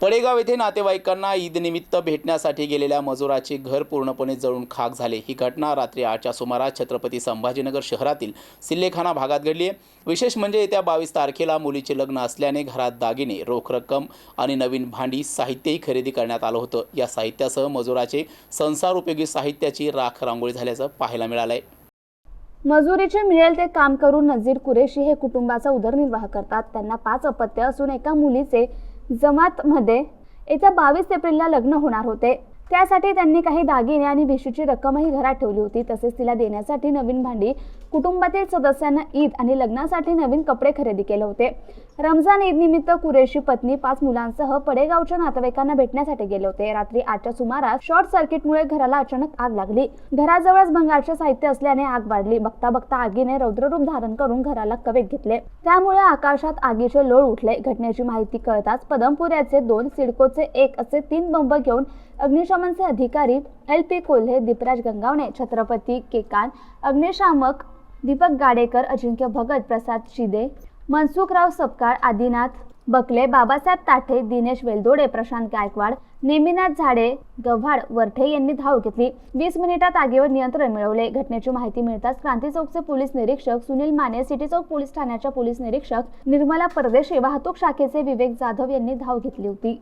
पडेगाव येथे नातेवाईकांना ईदनिमित्त भेटण्यासाठी गेलेल्या मजुराचे घर पूर्णपणे जळून खाक झाले. ही घटना रात्री आठच्या सुमारास छत्रपती संभाजीनगर शहरातील सिल्लेखाना भागात घडली आहे. विशेष म्हणजे येत्या बावीस तारखेला मुलीचे लग्न असल्याने घरात दागिने रोख रक्कम आणि नवीन भांडी साहित्यही खरेदी करण्यात आलं होतं. या साहित्यासह मजुराचे संसार उपयोगी साहित्याची राख रांगोळी झाल्याचं पाहायला मिळालं आहे मजुरीचे मिळेल ते काम करून नजीर कुरेशी हे कुटुंबाचा उदरनिर्वाह करतात. त्यांना पाच अपत्य असून एका मुलीचे जमातमध्ये येत्या बावीस एप्रिलला लग्न होणार होते. त्यासाठी त्यांनी काही दागिने आणि भिशीची रक्कमही घरात ठेवली होती. तसेच तिला देण्यासाठी नवीन भांडी कुटुंबातील सदस्यांना ईद आणि लग्नासाठी नवीन कपडे खरेदी केले होते. रमजान ईद निमित्त कुरेशी पत्नी पाच मुलांसह पडेगावच्या नातेवाईकांना भेटण्यासाठी गेले होते. रात्री आठच्या सुमारास शॉर्ट सर्किटमुळे घराला अचानक आग लागली. घराजवळच भंगारचे साहित्य असल्याने आग वाढली. बघता बघता आगीने रौद्ररूप धारण करून घराला कवेत घेतले. त्यामुळे आकाशात आगीचे लोळ उठले. घटनेची माहिती कळताच पदमपुऱ्याचे दोन सिडकोचे एक असे तीन बंब घेऊन अग्निशमनचे अधिकारी एल पी कोल्हे दीपराज गंगावणे छत्रपती केकान अग्निशामक दीपक गाडेकर अजिंक्य भगत प्रसाद शिदे मनसुखराव सपकाळ आदिनाथ बकले बाबासाहेब ताठे दिनेश वेलदोडे प्रशांत गायकवाड नेमिनाथ झाडे गव्हाड वरठे यांनी धाव घेतली. वीस मिनिटात आगीवर नियंत्रण मिळवले. घटनेची माहिती मिळताच क्रांती चौकचे पोलीस निरीक्षक सुनील माने सिटी चौक पोलीस ठाण्याच्या पोलीस निरीक्षक निर्मला परदेशी वाहतूक शाखेचे विवेक जाधव यांनी धाव घेतली होती.